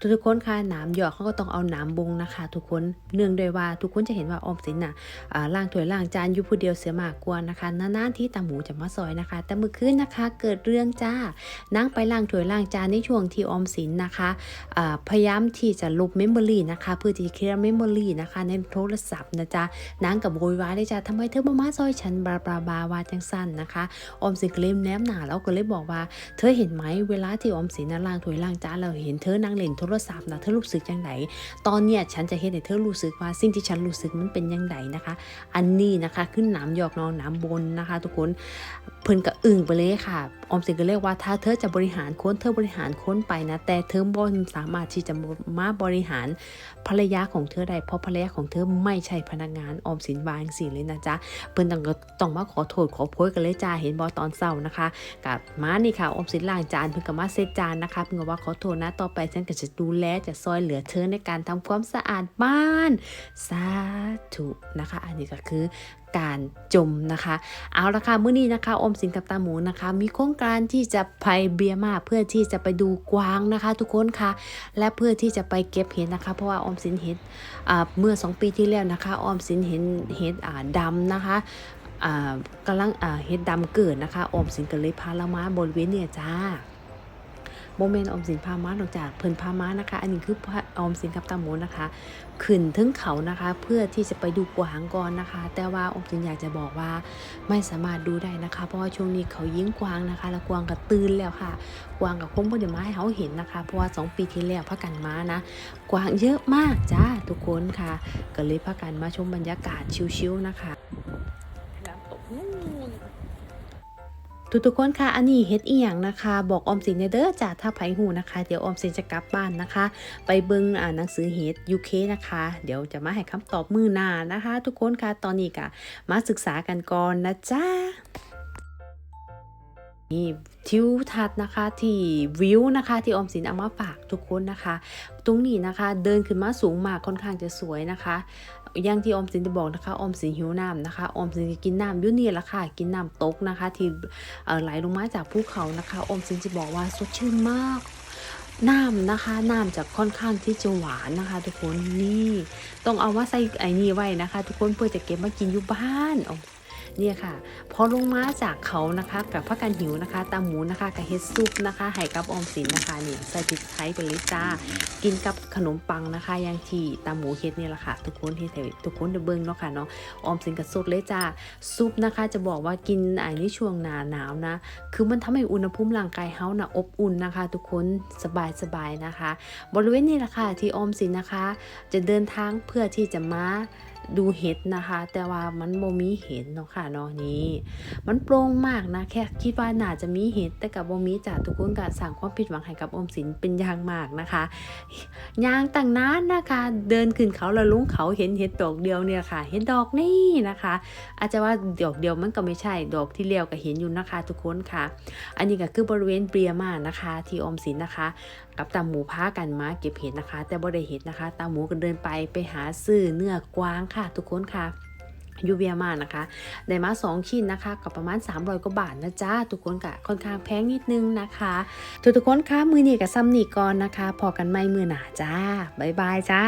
ทุกคนค่ะหนามหยอกเขาก็ต้องเอาหนามบงนะคะ ทุกคนเนื่องด้วยว่าทุกคนจะเห็นว่าออมสินน่ะอ่าล่างถ้วยล่างจานอยู่ผู้เดียวเสียมากกว่านะคะนานๆที่ตาหมูจะมาซอยนะคะ แต่เมื่อคืนนะคะ เกิดเรื่องจ้านั่งไปล่างถ้วยล่างจานในช่วงที่ออมสินนะคะพยายามที่จะลบเมมโมรี่นะคะเพื่อที่จะเคลียร์เมมโมรี่นะคะในโทรศัพท์นะจ๊ะนางกับโวยวายเลยจ้าทำไมเธอมามาซอยฉันบาบาบาวาจังสั้นนะคะ ออมสินก็เลยแนมหนาแล้วก็เลยบอกว่า เธอเห็นไหมเวลาที่ออมสินน่ะล้างถ้วยล้างจานเราเห็นเธอนั่งเล่นโทรศัพท์นะเธอรู้สึกยังไงตอนเนี้ยฉันจะเห็นให้เธอรู้สึกว่าสิ่งที่ฉันรู้สึกมันเป็นยังไงนะคะ อันนี้นะคะขึ้นหนามหยอกนอนหนามบนนะคะ ทุกคนเพิ่นก็อึ้งไปเลยค่ะออมสินก็เรียกว่าถ้าเธอจะบริหารค้นเธอบริหารค้นไปนะแต่เธอบ่สามารถที่จะมาบริหารภรรยาของเธอได้เพราะภรรยาของเธอไม่ใช่พนักงานออมสินวางสิเลยนะจ๊ะเพิ่นต้องต้องมาขอโทษขอโพยกันเลยจ้าเห็นบอตอนเศร้านะคะ กับมานี่ค่ะอมสินล้างจานเพิ่งกับมาเซตจานนะคะเพิ่งกับว่าขอโทษนะต่อไปฉันก็จะดูแลจะซอยเหลือเธอในการทำความสะอาดบ้าน สาธุนะคะ อันนี้ก็คือการจมนะคะ เอาละค่ะมื้อนี้นะคะ อมสินกับตาหมูนะคะ มีโครงการที่จะไปเบียร์มาเพื่อที่จะไปดูกวางนะคะ ทุกคนค่ะ และเพื่อที่จะไปเก็บเห็ดนะคะ เพราะว่าอมสินเห็ดเมื่อ 2 ปีที่แล้วนะคะ ออมสินเห็นเห็ดดำนะคะอ่ากำลังเฮ็ดดำเกิดนะคะ ออมสินก็เลยพาเรามาบริเวณเนี่ยจ้า โมเมนต์ออมสินพามาหลังจากเพิ่นพามานะคะ อันนี้คือออมสินกับตาโมนะคะ ขึ้นถึงเขานะคะ เพื่อที่จะไปดูกวางก่อนนะคะ แต่ว่าออมสินอยากจะบอกว่าไม่สามารถดูได้นะคะ เพราะว่าช่วงนี้เขายิงกวางนะคะ แล้วกวางก็ตื่นแล้วค่ะ กวางกับคงบ่ได้มาให้เขาเห็นนะคะ เพราะว่า2ปีที่แล้วพักกันมานะ กวางเยอะมากจ้าทุกคนค่ะ ก็เลยพากันมาชมบรรยากาศชิวๆนะคะ ทุกๆคนค่ะอันนี้เฮ็ดอีหยังนะคะ บอกออมสินเด้อจ้าถ้าไผหูนะคะ เดี๋ยวออมสินจะกลับบ้านนะคะ ไปเบิ่งอ่านหนังสือเฮ็ด UK นะคะ เดี๋ยวจะมาให้คำตอบมือหน้านะคะ ทุกคนค่ะตอนนี้ก็มาศึกษากันก่อนนะจ้า นี่ทิวทัศน์นะคะที่วิวนะคะที่อมสินเอามาฝากทุกคนนะคะ ตรงนี้นะคะเดินขึ้นมาสูงมากค่อนข้างจะสวยนะคะอย่างที่อมสินจะบอกนะคะอมสินหิวน้ำนะคะอมสินจะกินน้ำยู่นี่ละค่ะกินน้ำตกนะคะ ที่ไหลลงมาจากภูเขานะคะอมสินจะบอกว่าสดชื่นมากน้ำนะคะน้ำจะค่อนข้างที่จะหวานนะคะ ทุกคนนี่ต้องเอาว่าใส่ไอ้นี่ไว้นะคะ ทุกคนเพื่อจะเก็บมากินอยู่บ้านอ เนี่ยค่ะ พอลงมาจากเขานะคะกับพักกันหิวนะคะตาหมูนะคะกับเฮดซุปนะคะให้กับออมสินนะคะนี่ใส่พริกไทยไปเลยจ้ากินกับขนมปังนะคะย่างที่ตาหมูเฮ็ดเนี่ยแหละค่ะ ทุกคนเฮ็ดทุกคนได้เบิ่งเนาะค่ะเนาะออมสินกับสดเลยจ้าซุปนะคะจะบอกว่ากินอ้นี่ช่วงหนาหนาวนะ คือมันทำให้อุณหภูมิร่างกายเฮานะอบอุ่นนะคะ ทุกคนสบายสบายๆนะคะ บริเวณนี้แหละค่ะที่ออมสินนะคะ จะเดินทางเพื่อที่จะมาดูเห็ดนะคะ แต่ว่ามันโมมีเห็ดเนาะค่ะเนาะนี่มันโปร่งมากนะแค่คิดว่าน่าจะมีเห็ดแต่กับโมมีจ้ะทุกคนก็สั่งความผิดหวังให้กับอมสินเป็นอย่างมากนะคะยางต่างนั้นนะคะ เดินขึ้นเขาแล้วลุงเขาเห็นเห็ดดอกเดียวเนี่ยค่ะ เห็ดดอกนี่นะคะ อาจจะว่าดอกเดียวมันก็ไม่ใช่ดอกที่เลี้ยวก็เห็นอยู่นะคะ ทุกคนค่ะ อันนี้ก็คือบริเวณเบียมานะคะ ที่ออมสินนะคะ กับตาหมูพากันมาเก็บเห็ดนะคะ แต่บ่ได้เห็ดนะคะตาหมูก็เดินไปไปหาซื้อเนื้อกวางค่ะ ทุกคนค่ะยูเบียมานะคะได้มา2ชิ้นนะคะกับประมาณ 300กว่าบาทนะจ๊ะทุกคนกะค่อนข้างแพงนิดนึงนะคะ ทุกๆคนคะมือนี่กับซัมนี่ก่อนนะคะ พอกันไม่มือหนาจ้าบ๊ายบายจ้า